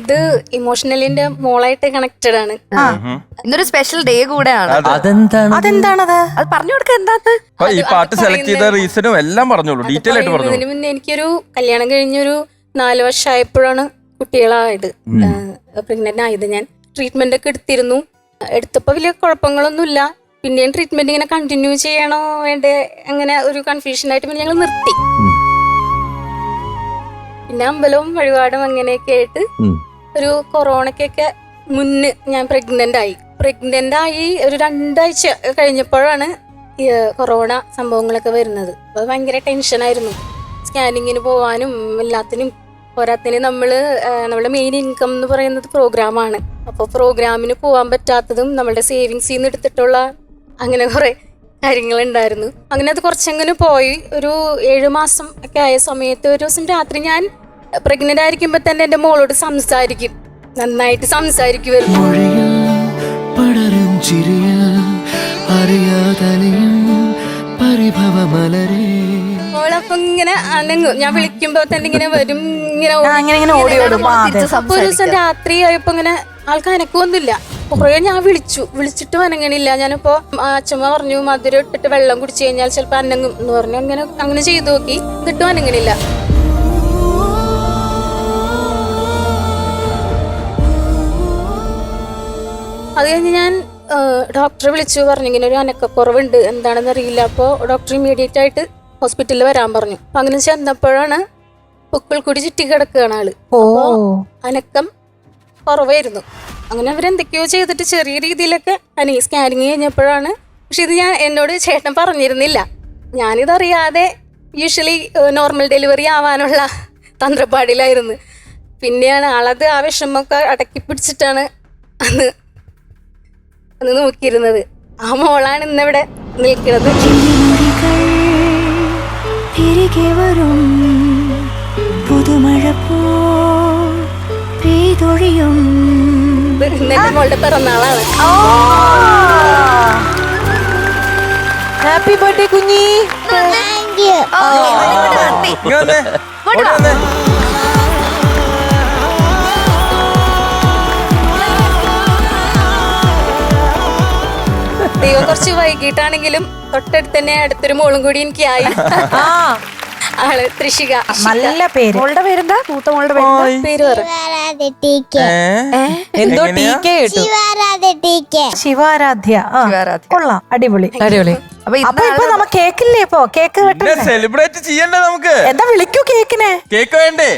ഇത് ഇമോഷണലിന്റെ മോളായിട്ട് കണക്റ്റഡ് ആണ്. ഇന്നൊരു സ്പെഷ്യൽ ഡേ കൂടെയാണ്. അതെ. അതെന്താണ്? അതെന്താണത്? അത് പറഞ്ഞു കൊടുക്ക എന്താണ് ഈ പാട്ട് സെലക്ട് ചെയ്ത റീസണും എല്ലാം പറഞ്ഞോളൂ ഡീറ്റെയിൽ ആയിട്ട് പറഞ്ഞു ഇതിനു മുന്നേ എനിക്കൊരു കല്യാണം കഴിഞ്ഞൊരു നാല് വർഷമായപ്പോഴാണ് കുട്ടികളായത്. പ്രഗ്നന്റ് ആയത് ഞാൻ. ട്രീറ്റ്മെന്റ് ഒക്കെ എടുത്തിരുന്നു. എടുത്തപ്പോ വലിയ കുഴപ്പങ്ങളൊന്നുമില്ല പിന്നെയും ട്രീറ്റ്മെന്റ് ഇങ്ങനെ കണ്ടിന്യൂ ചെയ്യണോ വേണ്ടേ അങ്ങനെ ഒരു കൺഫ്യൂഷൻ ആയിട്ട് പിന്നെ ഞങ്ങൾ നിർത്തി. പിന്നെ അമ്പലവും വഴിപാടും അങ്ങനെയൊക്കെ ആയിട്ട്. ഒരു കൊറോണയ്ക്കൊക്കെ മുന്ന് ഞാൻ പ്രഗ്നന്റ് ആയി. പ്രഗ്നന്റ് ആയി ഒരു രണ്ടാഴ്ച കഴിഞ്ഞപ്പോഴാണ് കൊറോണ സംഭവങ്ങളൊക്കെ വരുന്നത്. അത് ഭയങ്കര ടെൻഷനായിരുന്നു സ്കാനിങ്ങിന് പോവാനും എല്ലാത്തിനും പോരാത്തിന് നമ്മൾ നമ്മുടെ മെയിൻ ഇൻകം എന്ന് പറയുന്നത് പ്രോഗ്രാമാണ് അപ്പോൾ പ്രോഗ്രാമിന് പോകാൻ പറ്റാത്തതും നമ്മളുടെ സേവിങ്സിൽ നിന്ന് എടുത്തിട്ടുള്ള അങ്ങനെ കുറേ കാര്യങ്ങളുണ്ടായിരുന്നു. അങ്ങനെ അത് കുറച്ചങ്ങനെ പോയി. ഒരു ഏഴ് മാസം ഒക്കെ ആയ സമയത്ത് ഒരു ദിവസം രാത്രി ഞാൻ പ്രഗ്നന്റ് ആയിരിക്കുമ്പോ തന്നെ എന്റെ മോളോട് സംസാരിക്കും. നന്നായിട്ട് സംസാരിക്കുമായിരുന്നു പടരും പരിഭവമലരേ. മോളപ്പം ഇങ്ങനെ അനങ്ങും ഞാൻ വിളിക്കുമ്പോ തന്നെ ഇങ്ങനെ വരും ഇങ്ങനെ ഒരു ദിവസം രാത്രി ആയപ്പോ ഇങ്ങനെ ആൾക്ക് അനക്കൊന്നുമില്ല കുറേ ഞാൻ വിളിച്ചു. വിളിച്ചിട്ട് അനങ്ങണില്ല. ഞാനിപ്പോ അച്ഛമ്മ പറഞ്ഞു മധുരം ഇട്ടിട്ട് വെള്ളം കുടിച്ചു കഴിഞ്ഞാൽ ചിലപ്പോ അനങ്ങും എന്ന് പറഞ്ഞു. അങ്ങനെ അങ്ങനെ ചെയ്തു നോക്കി. എന്നിട്ടും അനങ്ങണില്ല. അത് കഴിഞ്ഞ് ഞാൻ ഡോക്ടറെ വിളിച്ചു പറഞ്ഞു ഇങ്ങനെ ഒരു അനക്കക്കുറവുണ്ട് എന്താണെന്ന് അറിയില്ല. അപ്പോൾ ഡോക്ടർ ഇമ്മീഡിയറ്റ് ആയിട്ട് ഹോസ്പിറ്റലിൽ വരാൻ പറഞ്ഞു. അപ്പൊ അങ്ങനെ ചെന്നപ്പോഴാണ് പൊക്കിൾ കൂടി ചുറ്റി കിടക്കുകയാണ് ആൾ. അപ്പോൾ അപ്പോ അനക്കം കുറവായിരുന്നു. അങ്ങനെ അവർ എന്തൊക്കെയോ ചെയ്തിട്ട് ചെറിയ രീതിയിലൊക്കെ അനി സ്കാനിങ് കഴിഞ്ഞപ്പോഴാണ് പക്ഷെ ഇത് ഞാൻ എന്നോട് ചേട്ടൻ പറഞ്ഞിരുന്നില്ല. ഞാനിതറിയാതെ യൂഷ്വലി നോർമൽ ഡെലിവറി ആവാനുള്ള തന്ത്രപ്പാടിലായിരുന്നു. പിന്നെയാണ് ആളത് ആ വിഷമമൊക്കെ അടക്കി പിടിച്ചിട്ടാണ് അന്ന് അന്ന് നോക്കിയിരുന്നത്. ആ മോളാണ് ഇന്നിവിടെ നിൽക്കുന്നത്. തിരികെ വരും. പുതുമഴ പോ പെയ്തൊഴിയും. ഇത് ഇന്ന് എന്റെ മോളുടെ പിറന്നാളാണ്. ഹാപ്പി ബർത്ത്ഡേ കുഞ്ഞി. താങ്ക് വന്നേ. വന്നേ. കുറച്ച് വൈകിട്ടാണെങ്കിലും തൊട്ടടുത്ത് തന്നെ അടുത്തൊരു മോളും കൂടി എനിക്ക് ആയി ആ. ആൾ തൃഷിക നല്ല പേര്. മോളുടെ പേരെന്താ? മൂത്ത മോളുടെ പേര് പേര് പറ? എന്തോ ടി കെ കേട്ടു. ശിവാരാധ്യ. ആ ശിവാരാധ്യ. കൊള്ളാം. അടിപൊളി. അടിപൊളി. അപ്പൊ അപ്പൊ ഇപ്പൊ നമ്മ കേക്കില്ലേ ഇപ്പൊ? കേക്ക് കേട്ടോ സെലിബ്രേറ്റ് ചെയ്യണ്ടേ നമുക്ക്? എന്താ വിളിക്കൂ കേക്കിനെ? കേക്ക് വേണ്ടേ?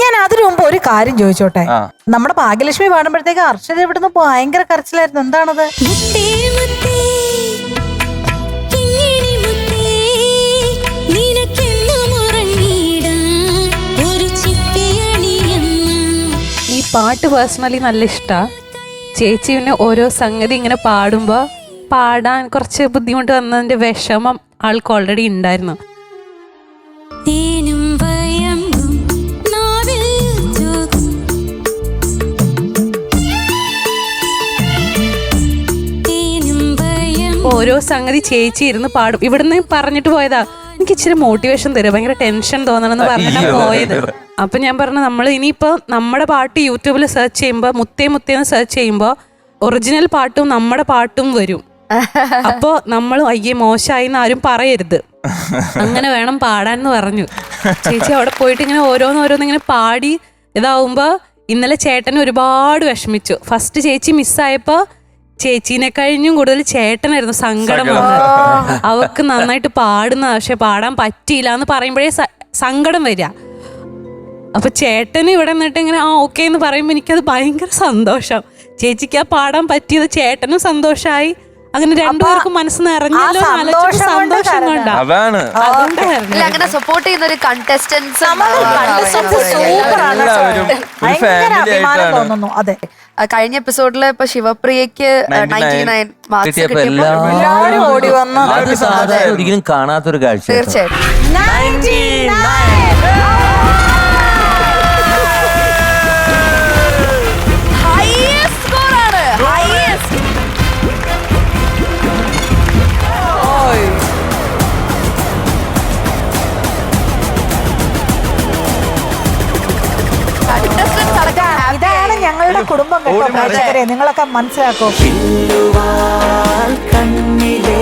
ഞാൻ അതിനു മുമ്പ് ഒരു കാര്യം ചോദിച്ചോട്ടെ? നമ്മുടെ ഭാഗ്യലക്ഷ്മി പാടുമ്പോഴത്തേക്ക് അർച്ചന ഇവിടുന്ന് ഭയങ്കര കരച്ചിലായിരുന്നു. എന്താണത്? ഈ പാട്ട് പേഴ്സണലി നല്ല ഇഷ്ടമാണ് ചേച്ചി പിന്നെ ഓരോ സംഗതി ഇങ്ങനെ പാടുമ്പോൾ പാടാൻ കുറച്ച് ബുദ്ധിമുട്ട് വന്നതിന്റെ വിഷമം ആൾക്ക് ഓൾറെഡി ഉണ്ടായിരുന്നു. ഓരോ സംഗതി ചേച്ചി ഇരുന്ന് പാടും. ഇവിടുന്ന് പറഞ്ഞിട്ട് പോയതാ എനിക്ക് ഇച്ചിരി മോട്ടിവേഷൻ തരും ഭയങ്കര ടെൻഷൻ തോന്നണമെന്ന് പറഞ്ഞിട്ടാണ്. പോയത്. അപ്പൊ ഞാൻ പറഞ്ഞു നമ്മൾ ഇനിയിപ്പോ നമ്മുടെ പാട്ട് യൂട്യൂബിൽ സെർച്ച് ചെയ്യുമ്പോൾ മുത്തേ മുത്തേന്ന് സെർച്ച് ചെയ്യുമ്പോൾ ഒറിജിനൽ പാട്ടും നമ്മുടെ പാട്ടും വരും. അപ്പോ നമ്മൾ അയ്യേ മോശമായി എന്ന് ആരും പറയരുത്. അങ്ങനെ വേണം പാടാൻ എന്ന് പറഞ്ഞു. ചേച്ചി അവിടെ പോയിട്ട് ഇങ്ങനെ ഓരോന്ന് ഓരോന്ന് ഇങ്ങനെ പാടി ഇതാവുമ്പോ ഇന്നലെ ചേട്ടൻ ഒരുപാട് വിഷമിച്ചു. ഫസ്റ്റ് ചേച്ചി മിസ്സായപ്പോ ചേച്ചീനെ കഴിഞ്ഞും കൂടുതൽ ചേട്ടനായിരുന്നു സങ്കടം. വന്നത്. അവക്ക് നന്നായിട്ട് പാടുന്ന പക്ഷെ പാടാൻ പറ്റിയില്ല എന്ന് പറയുമ്പോഴേ സങ്കടം വരിക. അപ്പൊ ചേട്ടന് ഇവിടെ നിന്നിട്ട് ഇങ്ങനെ ആ ഓക്കെ എന്ന് പറയുമ്പോൾ എനിക്കത് ഭയങ്കര സന്തോഷം. ചേച്ചിക്ക് ആ പാടാൻ പറ്റിയത് ചേട്ടനും സന്തോഷമായി അങ്ങനെ രണ്ടുപേർക്കും മനസ്സ് നിറഞ്ഞല്ലോ സന്തോഷം കൊണ്ട് അതാണ്. അതുകൊണ്ടായിരുന്നു അങ്ങനെ സപ്പോർട്ട് ചെയ്യുന്ന ഒരു കണ്ടസ്റ്റൻസ് തോന്നുന്നു. അതെ. കഴിഞ്ഞ എപ്പിസോഡിൽ ഇപ്പൊ ശിവപ്രിയക്ക് 99 നയന്റി നയൻ മാർക്സ് കിട്ടിയപ്പോ കിട്ടിയപ്പോ എല്ലാവരും എല്ലാവരും ഓടി വന്ന് ഒരിക്കലും കാണാത്തൊരു കാഴ്ച തീർച്ചയായിട്ടും. നല്ല കുടുംബം കേട്ടോ പ്രേക്ഷകരെ. നിങ്ങളൊക്കെ കണ്ണിലേ